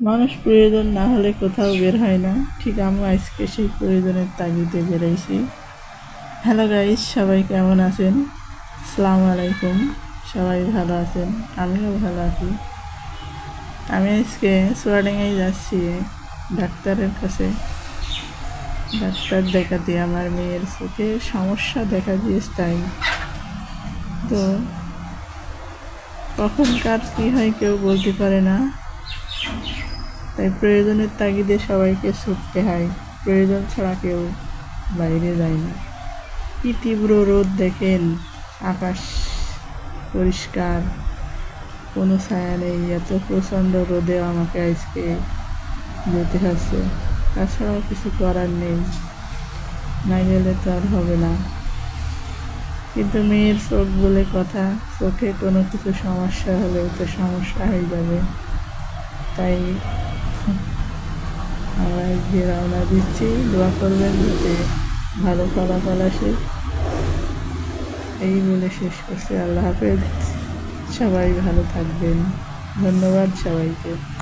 মানুষ প্রয়োজন না হলে কোথাও বের হয় না। ঠিক আমি আজকে সেই প্রয়োজনের তাগিদে বেরোইছি। হ্যালো গাইস সবাই কেমন আছেন? সালাম আলাইকুম। সবাই ভালো আছেন? আমিও ভালো আছি। আমি আজকে সোয়াডাঙ্গায় যাচ্ছি ডাক্তারের কাছে। ডাক্তার দেখাতে আমার মেয়ের চোখে সমস্যা দেখা দিয়েছে তাই। তো কখনকার কী হয় কেউ বলতে পারে না। তাই প্রয়োজনের তাগিদে সবাইকে ছুটতে হয়। প্রয়োজন ছাড়া কেউ বাইরে যায় না। কি তীব্র রোদ দেখেন? আকাশ পরিষ্কার। কোনো ছায়া নেই। এত প্রচণ্ড রোদে আমাকে আজকে যেতে হচ্ছে। তাছাড়াও কিছু করার নেই। না গেলে তো আর হবে না। কিন্তু মেয়ের চোখ বলে কথা, চোখে কোনো কিছু সমস্যা হলে তো সমস্যা হয়ে যাবে। তাই আমরা রওনা দিচ্ছি, দোয়া করবেন যাতে ভালো ফলাফল আসে। এই বলে শেষ করছি। আল্লাহ হাফেজ। সবাই ভালো থাকবেন। ধন্যবাদ সবাইকে।